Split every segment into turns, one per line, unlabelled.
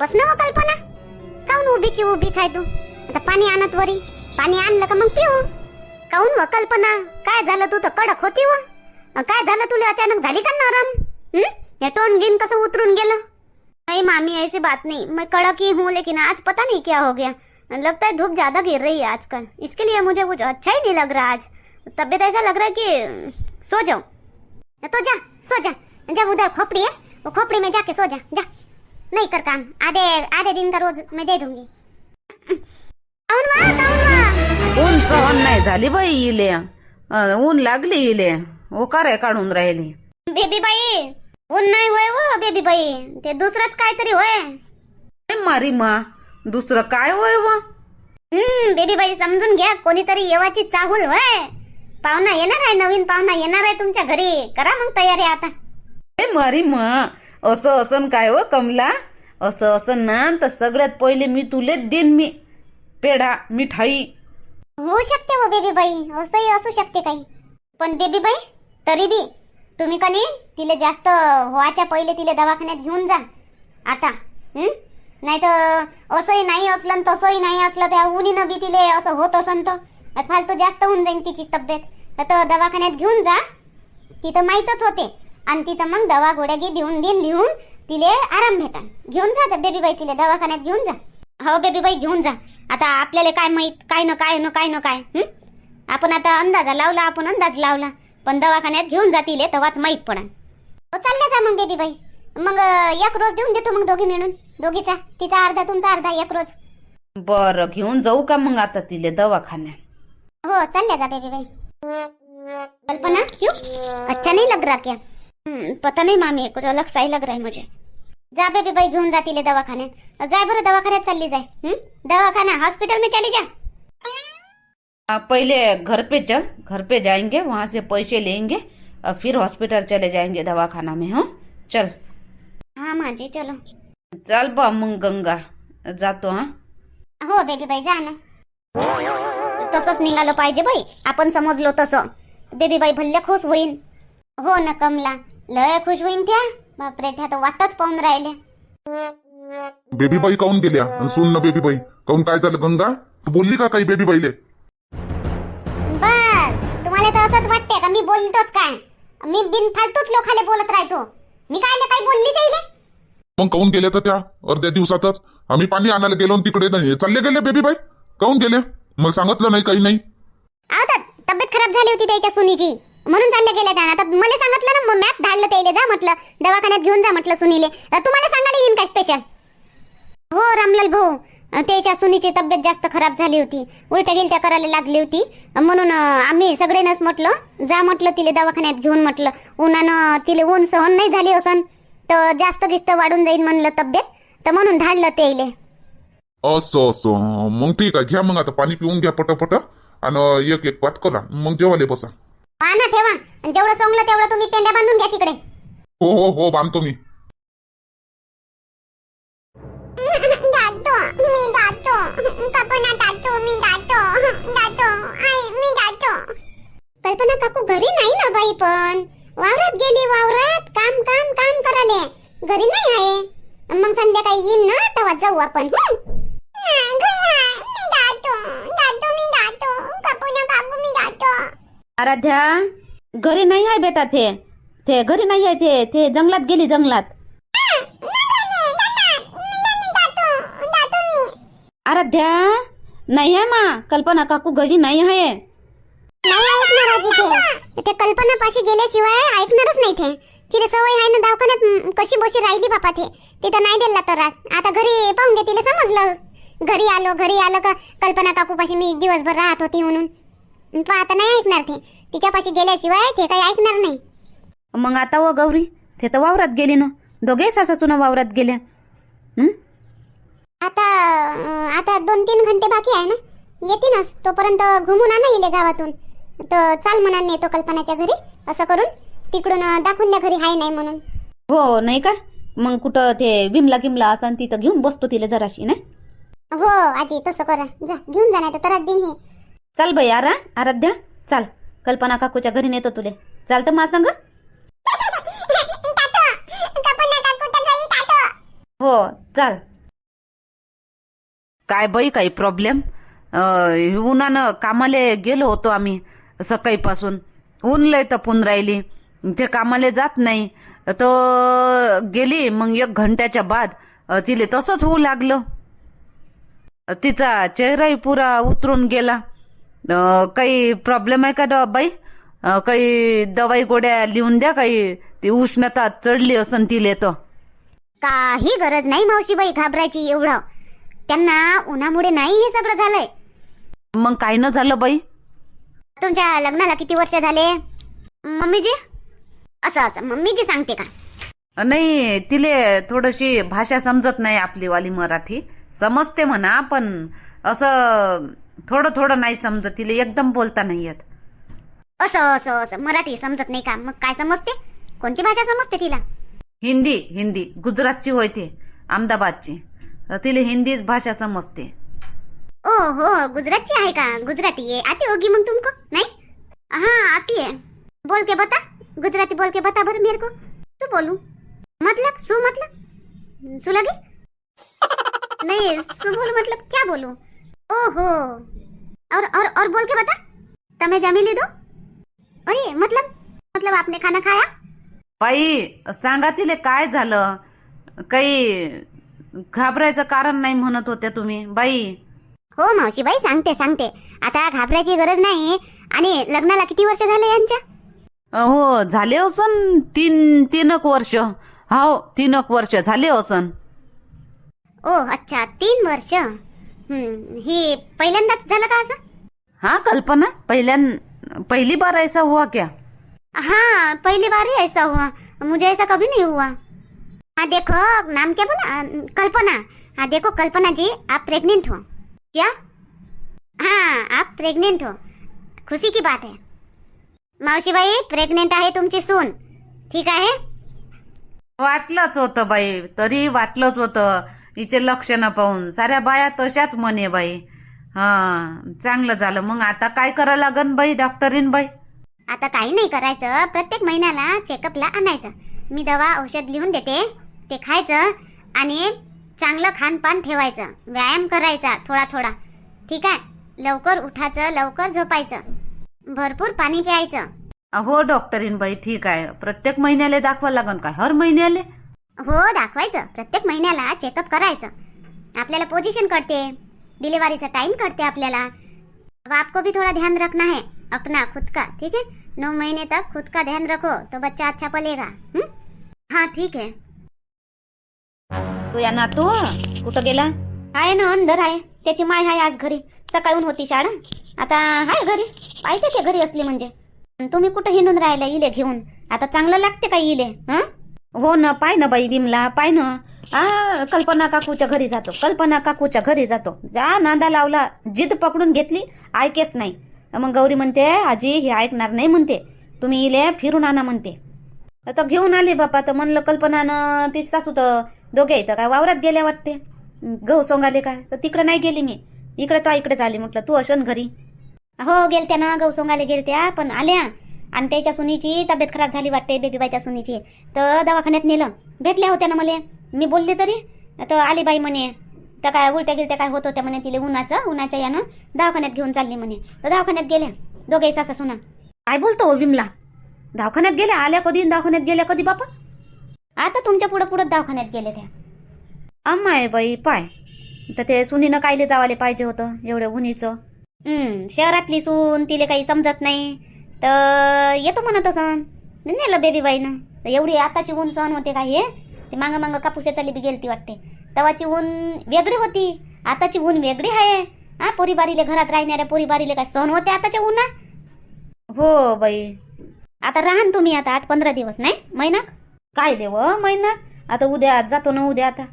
बस ना हो कल्पना. काऊन उभीची उभीच आहे तू? आता पाणी आणत वरी. पाणी आणलं का मग पिऊ. काऊन व कल्पना? काय झालं तू तर कडक होती व? काय झालं तुला? अचानक झाली का नरम? हे? टोन गिन कसं उतरून गेलं? नाही मामी ऐसी बात नहीं. मैं कड़क ही हूँ लेकिन आज पता नहीं क्या हो गया. लगता है धूप ज्यादा गिर रही है आजकल. इसके लिए मुझे कुछ अच्छा ही नहीं लग रहा आज. तबीयत ऐसा लग रहा है कि सो जाओ तो जा सो जा। जब उधर खोपड़ी है। वो खोपड़ी में जाके सो जा। जा। नहीं कर काम. आधे आधे दिन का रोज मैं दे दूंगी वा
ऊन सहन नाही झाली बाई इले. अं, ऊन लागली इले. ओकारे काढून राहिली.
बेबी बाई ऊन नाही होय वो बेबी बाई ते दुसरंच काहीतरी होय.
ए, मारी मा दुसरं काय होय व?
हम्म बेबी बाई समजून घ्या कोणीतरी येवाची चाहूल होय. पाहुणा येणार आहे नवीन पाहुणा येणार आहे तुमच्या घरी. करा मग तयारी आता.
ए मारी मा असं असन काय हो कमला? असं असन ना तर सगळ्यात पहिले मी तुलेच देईन मी पेढा मिठाई.
होऊ शकते हो बेबी बाई असंही असू शकते काही. पण बेबी बाई तरी बी तुम्ही कनी तिले जास्त व्हायच्या पहिले तिले दवाखान्यात घेऊन जा. आता नाही तर असंही नाही असलं आणि तसंही नाही असलं त्या उन्हीनं बी तिले असं होत असन तर. फालतू जास्त होऊन जाईल तिची तब्येत. तर दवाखान्यात घेऊन जा. तिथं माहीतच होते. आणि तिथं मग दवा गोळ्या घे देऊन देईन लिहून तिले आराम भेटा. घेऊन जा बेबी बाई तिले दवाखान्यात घेऊन जा. हो बेबी बाई घेऊन जा. आता आपल्याला काय माहीत? काय न काय न काय न काय हं? आपण आता अंदाजा लावला आपण अंदाज लावला. पण दवाखान्यात घेऊन जा तिले तेव्हाच माहीत पडा चालल्या जा मग बेबी बाई मग एक रोज देऊन देतो मग दोघी मिळून. दोघीचा तिचा अर्धा तुमचा अर्धा एक रोज.
बरं घेऊन जाऊ का मग आता तिले दवाखान्यात?
हो चालल्या जा बेबी बाई कल्पना क्यों अच्छा नहीं लग रहा क्या? पता नहीं मामी कुछ अलग सा ही लग रहा मुझे. जा बेबी बाई घेऊन जा तिले दवाखान्यात. जाय बरं दवाखान्यात चालली जाय. हं? दवाखाना हॉस्पिटल में चली जा.
पहले घर पे चल घर पे जाएंगे वहां से पैसे लेंगे और फिर हॉस्पिटल चले जाएंगे दवाखाना में हाँ? चल।
हाँ माँ जी चलो.
चल बा मग गंगा। जातो हा?
हो बेबी बाई जा ना. तसंच निघालो पाहिजे बाई आपण समजलो तसं. बेबी बाई भल्ले खुश होईन. हो ना कमला. लय खुश होईन त्या. बापरे त्या तर वाटच पाहून राहिले.
बेबी बाई काऊन गेल्या? आणि सुन ना बेबी बाई काऊन काय झालं गंगा? तू बोलली का काही बेबी बाईले
बस तुम्हाला तर असंच वाटते का? मी बोलतोच काय? मी बिन फालतूच लोकाले बोलत राहतो. मी काय काही बोलली जाईल
मग काऊन गेल्या तर त्या? अर्ध्या दिवसातच. आम्ही पाणी आणायला गेलो आणि तिकडे नाही. चालले गेले बेबी बाई काऊन गेले? मग सांगितलं नाही काही नाही.
तब्येत खराब झाली होती त्याच्या सुनीची. म्हणून चालले गेले त्या आता मला सांगितलं ना मग मॅथ धाडलं त्याला जा म्हटलं. दवाखान्यात घेऊन जा म्हटलं सुनीले. तुम्हाला सांगायला येईन काय स्पेशल हो रामलाल भाऊ. त्याच्या सुनीची तब्येत जास्त खराब झाली होती. उलट्या गिलट्या करायला लागली होती. म्हणून आम्ही सगळेनच म्हटलं जा म्हटलं तिले दवाखान्यात घेऊन म्हटलं. उन्हानं तिले ऊन सहन नाही झाली असन तर जास्त गिस्त वाढून जाईल म्हणलं तब्येत. तर म्हणून धाडलं त्याले
असं असं. मग ठीक आहे घ्या मग आता पाणी पिऊन घ्या पटापट. आणि एक एक पात करा. मग जेवाले बसा.
हा ना ठेवा. आणि जेवढं सोंगलं तेवढं तुम्ही पेंड्या बांधून घ्या तिकडे.
हो हो हो बांधतो मी.
कल्पना काकू घरी नाही ना बाई पण. वावरात गेली वावरात. काम काम काम कराले घरी नाही आहे. मग संध्याकाळी येईन ना तेव्हा जाऊ आपण हं? मी जातो जातो मी जातो कल्पना काकू मी जातो
आराध्या घरी नाही आहे बेटा ते. ते घरी नाही आहे ते. ते जंगलात गेली जंगलात. आराध्या नाही आहे मा. कल्पना काकू घरी नाही आहे.
नाही ऐकणार आजी ते ते कल्पनापाशी गेल्याशिवाय ऐकणारच नाही ते. तिला सवय आहे ना दवाखान्यात कशी बशी राहिली बापा ते. तिथं नाही दिला तर रात आता घरी पाहून घे तिला समजलं. घरी आलो घरी आलो का कल्पना काकूपाशी मी दिवसभर राहत होती म्हणून. पण आता नाही ऐकणार ते. तिच्यापाशी गेल्याशिवाय ते काही ऐकणार नाही.
मग आता व गौरी ते तर वावरात गेली ना. दोघे सासा सुना वावरात गेल्या. हं?
आता अं, आता दोन तीन घंटे बाकी आहे ना? येतीनच तोपर्यंत घुमून आणा येईल गावातून. तर चाल म्हणा नेतो कल्पनाच्या घरी असं करून. तिकडून अं, दाखवून द्या घरी हाय नाही म्हणून.
हो नाही का? मग कुठं ते बिमला किमला असन तिथं घेऊन बसतो तिला जराशी ना
हो आजी तसं करा. जा घेऊन जा नाही तर दिन हे.
चाल बाई आरा आराध्या चाल. कल्पना काकूच्या घरी नेतो तुले. चालतं मा संग? हो चाल. काय बाई काही प्रॉब्लेम उन्हानं कामाले गेलो होतो आम्ही सकाळीपासून. ऊन लय तपून राहिली. ते कामाले जात नाही. तर गेली मग एक घंट्याच्या बाद तिले तसंच होऊ लागलं. तिचा चेहराही पुरा उतरून गेला. काही प्रॉब्लेम आहे का डॉ बाई? काही दवाई गोड्या लिहून द्या काही ती उष्णता चढली असन तिले तर.
काही गरज नाही मावशीबाई घाबरायची एवढं. त्यांना उन्हामुळे नाही हे सगळं झालंय.
मग काय न झालं बाई?
तुमच्या लग्नाला किती वर्ष झाले? मम्मीजी? असं असं. मम्मीजी सांगते का?
नाही तिले थोडीशी भाषा समजत नाही आपली वाली मराठी. समजते म्हणा पण असं थोडं थोडं नाही समजत तिले एकदम बोलता नाही येत.
असं असं असं. मराठी समजत नाही का? मग काय समजते? कोणती भाषा समजते तिला?
हिंदी हिंदी. गुजरातची होय ती अहमदाबादची. तर तिले हिंदी भाषा समजते.
ओ हो गुजरातची आहे का? गुजराती आहे. आती होगी मग तुमको? नहीं? हाँ आती है बोल के बता. गुजराती बोल के बता भर मेरे को तू बोलू. मतलब? सु मतलब? सु लगे नहीं सु बोलू मतलब क्या बोलू? ओहो। और और और बोल के बता। तमे जमी ली दो। अरे मतलब? मतलब आपने खाना खाया?
बाई सांगा तिले काय झालं? काही घाबरायचं कारण नाही म्हणत होत्या तुम्ही बाई.
हो मावशीबाई सांगते सांगते. आता घाबरायची गरज नाही. आणि लग्नाला किती वर्ष झाले यांच्या?
हो झाले असन तीन तीनक वर्ष. हो तीनक वर्ष झाले असन.
ओ अच्छा तीन वर्ष. ही पहिल्यांदाच झालं का असं?
हा कल्पना. पहिल्यान पहिली बार ऐसा हुआ क्या?
हाँ पहली बार ही ऐसा हुआ. मुझे ऐसा कभी नहीं हुआ. हाँ देखो नाम क्या बोला? कल्पना. हाँ देखो कल्पना जी आप प्रेग्नेंट हो. क्या? हाँ आप प्रेग्नेंट हो. खुशी की बात है. मावशीबाई प्रेग्नेंट आहे तुमची सून. ठीक आहे?
वाटलंच होतं बाई. तरी वाटलंच होतं. हिचे लक्षणं पाहून साऱ्या बाया तशाच म्हणे बाई. हा चांगलं झालं. मग आता काय करा लागन बाई डॉक्टरीन बाई?
आता काही नाही करायचं. प्रत्येक महिन्याला चेकअपला आणायचं. मी दवा औषध लिहून देते ते खायचं आणि चांगलं खानपान ठेवायचं. व्यायाम करायचा थोडा थोडा. ठीक आहे? लवकर उठायचं लवकर झोपायचं. भरपूर पाणी प्यायचं.
हो डॉक्टरीन बाई ठीक आहे. प्रत्येक महिन्याला दाखवा लागन काय? हर महिन्याले?
हो दाखवायचं. प्रत्येक महिन्याला चेकअप करायचं. आपल्याला पोझिशन कळते. डिलिव्हरीचा टाइम कळते आपल्याला. अब आपको भी थोड़ा ध्यान रखना है. अपना खुद का ठीक है? नौ महीने तक खुद का ध्यान रखो तो बच्चा अच्छा पलेगा हुँ? हाँ ठीक है.
तू या ना तू कुठं गेला?
आहे ना अंदर आहे त्याची माय आहे आज घरी. सकाळून होती शाळा. आता हाय घरी. पाहिजे ते घरी असली म्हणजे. तुम्ही कुठं हिंडून राहिला इले घेऊन? आता चांगलं लागते का इले हं?
हो ना पाय ना बाई बिमला पाय ना. आ कल्पना काकूच्या घरी जातो कल्पना काकूच्या घरी जातो. जा नांदा लावला जिद पकडून घेतली ऐकेच नाही. मग गौरी म्हणते आजी हे ऐकणार नाही म्हणते. तुम्ही इले फिरून आणा म्हणते. तर घेऊन आले बापा तर म्हणलं कल्पनानं ती सासू तर दोघे इथं काय वावरात गेल्या वाटते. गहू सोंगाले काय? तर तिकडे नाही गेली मी. इकडे तो इकडेच आली म्हटलं तू असन घरी.
हो गेलत्या ना गौसोंगाला गेलत्या पण आल्या. आणि त्याच्या सुनीची तब्येत खराब झाली वाटते बेबीबाईच्या सुनीची. तर दवाखान्यात नेलं. भेटल्या होत्या ना मला. मी बोलले तरी. तर आली बाई म्हणे तर काय उलट्या गिलट्या काय होत होत्या म्हणे तिला उन्हाचं उन्हाच्या यानं दवाखान्यात घेऊन चालली म्हणे. तर दवाखान्यात गेल्या दोघे सासा सुना
काय बोलतो हो विमला? दवाखान्यात गेल्या आल्या कधी? दवाखान्यात गेल्या कधी बापा?
आता तुमच्या पुढं पुढं दवाखान्यात गेले त्या.
अम्मा आहे बाई पाय. तर ते सुनीनं कायले जावाले पाहिजे होतं एवढ्या उन्हीचं?
हम्म शहरातली सून तिले काही समजत नाही. तर येतो म्हणत असं नेलं बेबीबाईनं तर एवढी आताची ऊन सहन होते काय हे? ते मांग मांग कापूस चाली बी गेलती वाटते. तवाची ऊन वेगळी होती. आताची ऊन वेगळी आहे. हा पोरीबारीले घरात राहणाऱ्या पोरीबारीले काय सहन होते आताच्या उन्हा
हो बाई.
आता राहान तुम्ही आता आठ पंधरा दिवस नाही? महिना?
काय देव महिना? आता उद्या जातो ना उद्या आता.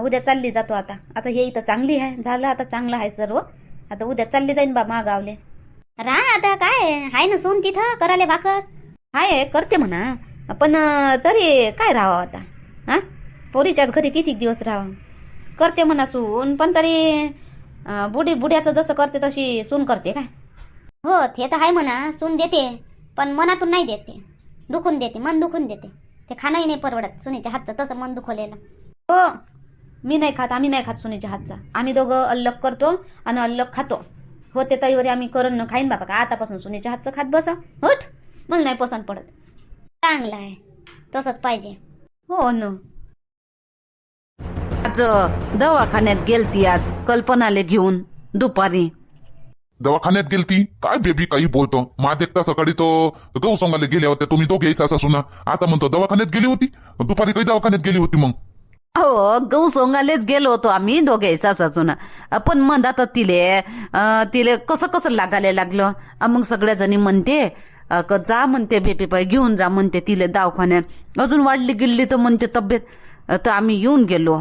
उद्या चालली जातो आता. आता हे इथं चांगली आहे. झालं आता चांगलं आहे सर्व. आता उद्या चालली जाईन बा मागावले.
राहा आता काय? हाय ना सून तिथं कराले भाकर.
हाय करते म्हणा. पण तरी काय राहावं आता? हा? पोरीच्याच घरी किती दिवस राहावं? करते म्हणा सून पण तरी बुडी बुड्याचं जसं करते तशी सून करते काय
हो ते तर आहे म्हणा. सून देते पण मनातून नाही देते दुखून देते मन दुखून देते. ते खाणंही नाही परवडत सुनीच्या हातचं तसं मन दुखवलेलं.
हो मी नाही खात आम्ही नाही खात सुनेच्या हातचा. आम्ही दोघं अल्लग करतो आणि अल्लग खातो. होते ताईवरी आम्ही करून न खाईन बाबा का? आतापासून सुनेच्या हातचं खात बसा. हट. मला नाही पसंत पडत.
चांगलं आहे. तसंच पाहिजे.
हो न. आज दवाखान्यात गेलती आज. कल्पनाले घेऊन दुपारी.
दवाखान्यात गेलती? काय बेबी काही बोलतो? मा देखता सकाळी तो गहू सोंगाले गेल्या होत्या. तुम्ही दोघे सासा सुना आता म्हणतो दवाखान्यात गेली होती? दुपारी काही दवाखान्यात गेली होती मग?
हो गहू सोंगालेच गेलो होतो आम्ही दोघे सासासून पण म्हणतात तिले तिले कसं कसं लागायला लागलं? मग सगळ्या जणी म्हणते जा म्हणते बेबी पाय घेऊन जा म्हणते तिले दवाखान्यात. अजून वाढली गेली तर म्हणते तब्येत. तर आम्ही येऊन गेलो.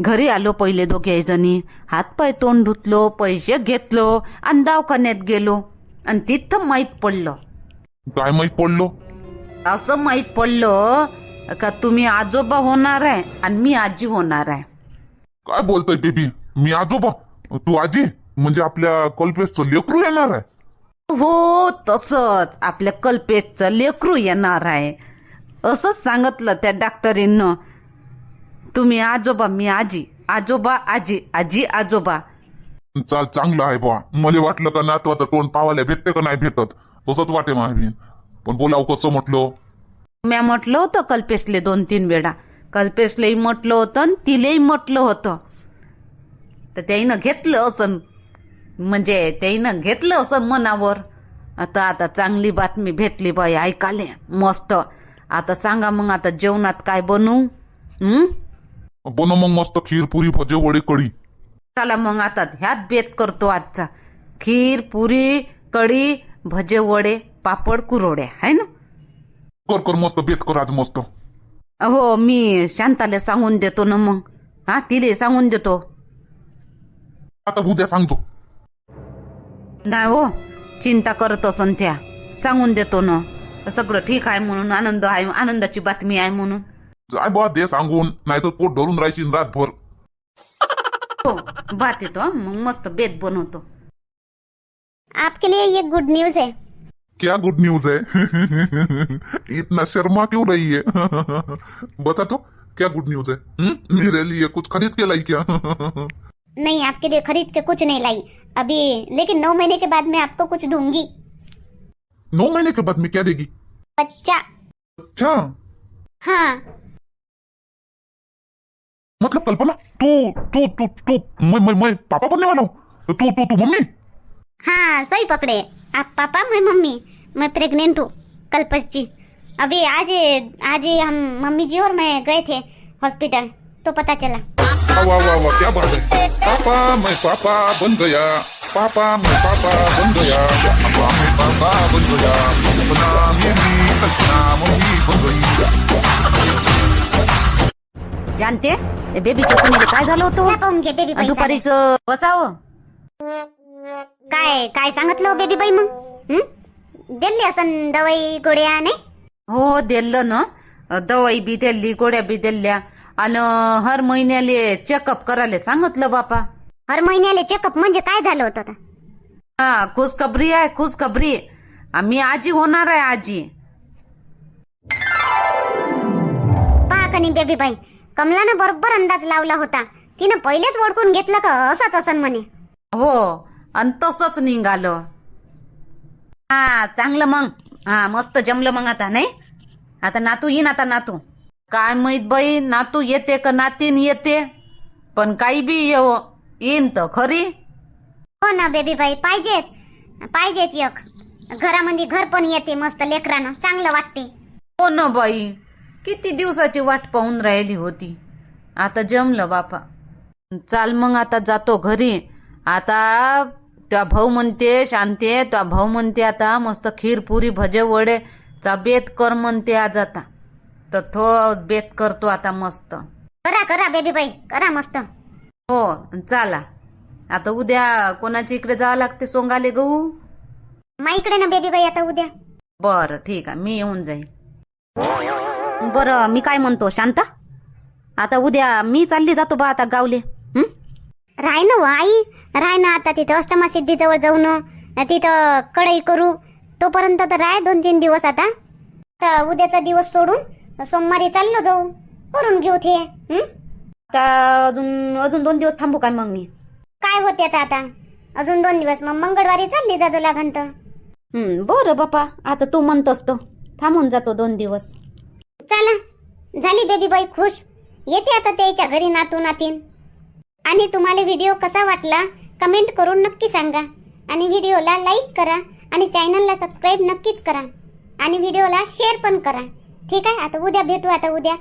घरी आलो पहिले दोघे जणी. हातपाय तोंड धुतलो पैसे घेतलो आणि दवाखान्यात गेलो. आणि तिथं माहीत पडलं.
काय माहीत पडलो?
असं माहीत पडलं का तुम्ही आजोबा होणार आहे आणि मी आजी होणार आहे.
काय बोलतोय बेबी? मी आजोबा? तू आजी? म्हणजे आपल्या कल्पेशचं लेकरू येणार आहे.
हो तसंच. आपल्या कल्पेशचं लेकरू येणार आहे. असंच सांगितलं त्या डॉक्टरीनं. तुम्ही आजोबा मी आजी. आजोबा आजी. आजी आजोबा.
चाल चांगलं आहे बा मला वाटलं का नातू आता तोंड पावायला भेटते का नाही भेटत? तसंच वाटे महावीन पण बोलाव कसं म्हटलं?
म्या म्हटलं होतं कल्पेशले दोन तीन वेळा. कल्पेशलाही म्हटलं होतं आणि तिलेही म्हटलं होतं. तर त्याईनं घेतलं असं म्हणजे त्याईनं घेतलं असं मनावर. आता आता चांगली बातमी भेटली बाई ऐकाले मस्त. आता सांगा मग आता जेवणात काय बनवू हं?
बन मग मस्त खीर पुरी भजे वडे कढी.
चला मग आता ह्यात बेत करतो आजचा. खीर पुरी कढी भजे वडे पापड कुरोड्या है ना?
कर कर मस्त बेत कर आज मस्त
हो मी शांताला सांगून देतो ना मग. हा तिले सांगून देतो.
आता उद्या सांगतो.
नाही हो चिंता करत असन त्या. सांगून देतो ना. सगळं ठीक आहे म्हणून आनंद आहे आनंदाची बातमी आहे म्हणून.
जाय बा दे सांगून नाही तर पोट धरून राहायची रातभर.
हो बात येतो हं. मग मस्त बेत बनवतो.
आपके लिए ये गुड न्यूज है।
क्या गुड न्यूज़ है? इतना शर्मा क्यों रही है? बता तो क्या गुड न्यूज़ है? हम्म? मेरे लिए कुछ खरीद के लाई क्या?
नहीं आपके लिए खरीद के कुछ नहीं लाई। अभी लेकिन नौ महीने के बाद मैं आपको कुछ दूँगी।
नौ महीने के बाद में क्या देगी?
बच्चा।
अच्छा
हाँ।
मतलब कल्पना तू तू तू तू मैं मैं मैं पापा बनने वाला हूँ? तू तू तू मम्मी?
हाँ सही पकड़े। आप पापा मैं मम्मी मैं प्रेग्नेंट हूँ कल्पश जी अभी आज आज हम मम्मी जी और मैं गए थे हॉस्पिटल तो पता चला।
वाह वाह वाह क्या बात है। पापा मैं पापा बन गया। पापा मैं पापा बन गया। पापा मैं पापा बन गया। कल्पना मेरी कल्पना मम्मी बन गई।
जानते? ते बेबीच्या सुनीले काय झालं होतं? दुपारीच बसावं.
काय काय सांगितलं हो बेबी बाई मग? हं? दिली असं दवाई गोळ्या नाही
हो दिलं ना. दवाई बी दिली गोळ्या बी दिल्या आणि हर महिन्याले चेकअप करायला. सांगितलं बापा.
हर महिन्याला चेकअप म्हणजे काय झालं होतं आता?
हा खुशखबरी आहे खुशखबरी. आम्ही आजी होणार आहे आजी.
पहा कनी बेबी बाई कमलानं बरोबर अंदाज लावला होता. तिनं पहिलेच ओळखून घेतलं का? असंच असन म्हणे.
हो आणि तसंच निघालं. हा चांगलं मग. हा मस्त जमलं मग आता नाही? आता नातू येईन आता नातू. काय माहीत बाई नातू येते का नातीन येते? पण काही बी येव येईन तर खरी?
हो ना बेबी बाई पाहिजेच. पाहिजेच एक. घरामध्ये घर पण येते मस्त लेकरानं. चांगलं वाटते.
हो ना बाई. किती दिवसाची वाट पाहून राहिली होती. आता जमलं बापा. चाल मग आता जातो घरी. आता त्या भाऊ म्हणते शांते त्या भाऊ म्हणते आता मस्त खीर पुरी भजे वडे चा बेत कर म्हणते आज आता. तर तो बेत करतो आता मस्त.
करा करा बेबी बाई. करा मस्त.
हो चाला. आता उद्या कोणाच्या इकडे जावं लागते सोंगाले गहू?
मा इकडे ना बेबी बाई आता उद्या.
बरं ठीक आहे. मी येऊन जाईन. बरं मी काय म्हणतो शांता? आता उद्या मी चालली जातो बा आता गावले?
राय ना हो, आई. राय ना आता तिथं अष्टमा सिद्धीजवळ जाऊ ना तिथं कढई करू. तोपर्यंत तर राय दोन तीन दिवस आता. तर उद्याचा दिवस सोडून सोमवारी चाललो जाऊ. करून घेऊ ते?
आता अजून अजून दोन दिवस थांबू काय मग मी?
काय होते आता आता? अजून दोन दिवस. मग मंगळवारी चालली जाजो लागन तर
बरं बापा. आता तू म्हणतोस तो. थांबून जातो दोन दिवस.
चला. झाली बेबी बाई खुश. येते आता त्याच्या घरी नातू नातीन आणि तुम्हाला व्हिडिओ कसा वाटला कमेंट करून नक्की सांगा. आणि व्हिडिओला लाईक करा आणि चॅनलला सबस्क्राईब नक्कीच करा. आणि व्हिडिओला शेअर पण करा. ठीक आहे? आता उद्या भेटू आता उद्या.